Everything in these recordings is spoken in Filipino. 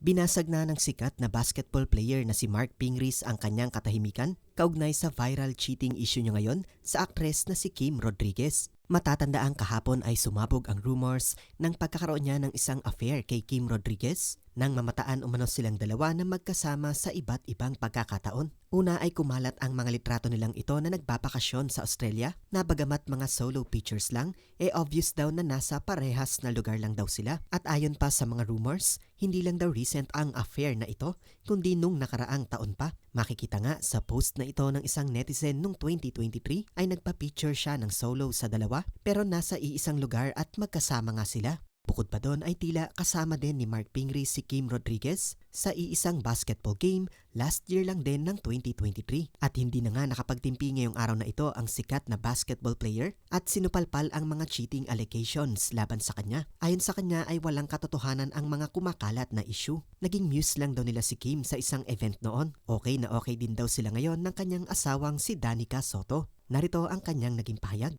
Binasag na ng sikat na basketball player na si Mark Pingris ang kanyang katahimikan kaugnay sa viral cheating issue niya ngayon sa aktres na si Kim Rodriguez. Matatandaang kahapon ay sumabog ang rumors ng pagkakaroon niya ng isang affair kay Kim Rodriguez nang mamataan umano silang dalawa na magkasama sa iba't ibang pagkakataon. Una ay kumalat ang mga litrato nilang ito na nagbabakasyon sa Australia na bagamat mga solo pictures lang, eh obvious daw na nasa parehas na lugar lang daw sila. At ayon pa sa mga rumors, hindi lang daw recent ang affair na ito, kundi nung nakaraang taon pa. Makikita nga sa post na ito ng isang netizen nung 2023 ay nagpa-picture siya ng solo sa dalawa pero nasa iisang lugar at magkasama nga sila. Bukod pa doon ay tila kasama din ni Mark Pingree si Kim Rodriguez sa iisang basketball game last year lang din ng 2023. At hindi na nga nakapagtimpi ngayong araw na ito ang sikat na basketball player at sinupalpal ang mga cheating allegations laban sa kanya. Ayon sa kanya ay walang katotohanan ang mga kumakalat na issue. Naging muse lang daw nila si Kim sa isang event noon. Okay na okay din daw sila ngayon ng kanyang asawang si Danica Soto. Narito ang kanyang naging pahayag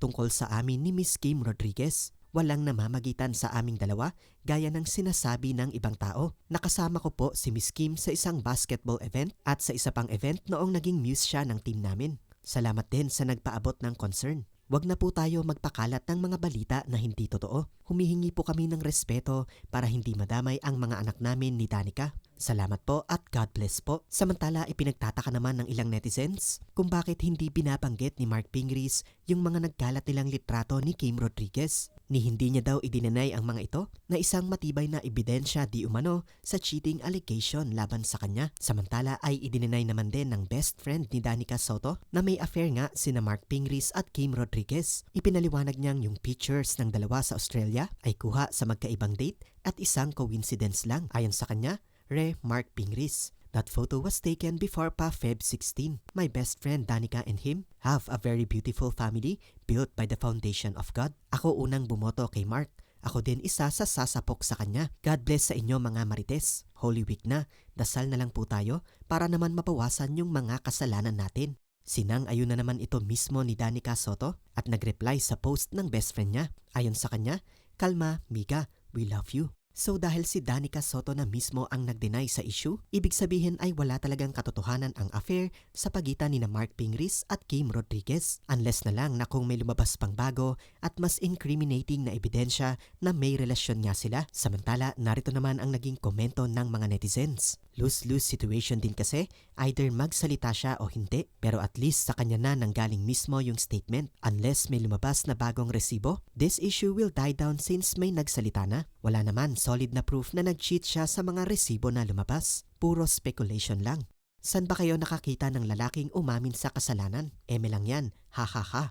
tungkol sa amin ni Miss Kim Rodriguez. Walang namamagitan sa aming dalawa gaya ng sinasabi ng ibang tao. Nakasama ko po si Miss Kim sa isang basketball event at sa isa pang event noong naging muse siya ng team namin. Salamat din sa nagpaabot ng concern. Huwag na po tayo magpakalat ng mga balita na hindi totoo. Humihingi po kami ng respeto para hindi madamay ang mga anak namin ni Danica. Salamat po at God bless po. Samantala ipinagtataka naman ng ilang netizens kung bakit hindi binabanggit ni Mark Pingris yung mga nagkalat nilang litrato ni Kim Rodriguez. Ni hindi niya daw idinanay ang mga ito na isang matibay na ebidensya di umano sa cheating allegation laban sa kanya. Samantala ay idinanay naman din ng best friend ni Danica Soto na may affair nga sina Mark Pingris at Kim Rodriguez. Ipinaliwanag niyang yung pictures ng dalawa sa Australia ay kuha sa magkaibang date at isang coincidence lang. Ayon sa kanya, Re Mark Pingris. That photo was taken before pa Feb 16. My best friend Danica and him have a very beautiful family built by the foundation of God. Ako unang bumoto kay Mark. Ako din isa sa sasapok sa kanya. God bless sa inyo mga marites. Holy Week na, dasal na lang po tayo para naman mabawasan yung mga kasalanan natin. Sinang ayon na naman ito mismo ni Danica Soto at nagreply sa post ng best friend niya. Ayon sa kanya, Kalma, Mika, we love you. So dahil si Danica Soto na mismo ang nag-deny sa issue, ibig sabihin ay wala talagang katotohanan ang affair sa pagitan ni na Mark Pingris at Kim Rodriguez. Unless na lang na kung may lumabas pang bago at mas incriminating na ebidensya na may relasyon nga sila. Samantala, narito naman ang naging komento ng mga netizens. Lose-lose situation din kasi, either magsalita siya o hindi. Pero at least sa kanya na nanggaling mismo yung statement. Unless may lumabas na bagong resibo, this issue will die down since may nagsalita na. Wala naman solid na proof na nag-cheat siya sa mga resibo na lumabas. Puro speculation lang. San ba kayo nakakita ng lalaking umamin sa kasalanan? Eme lang yan, ha ha ha.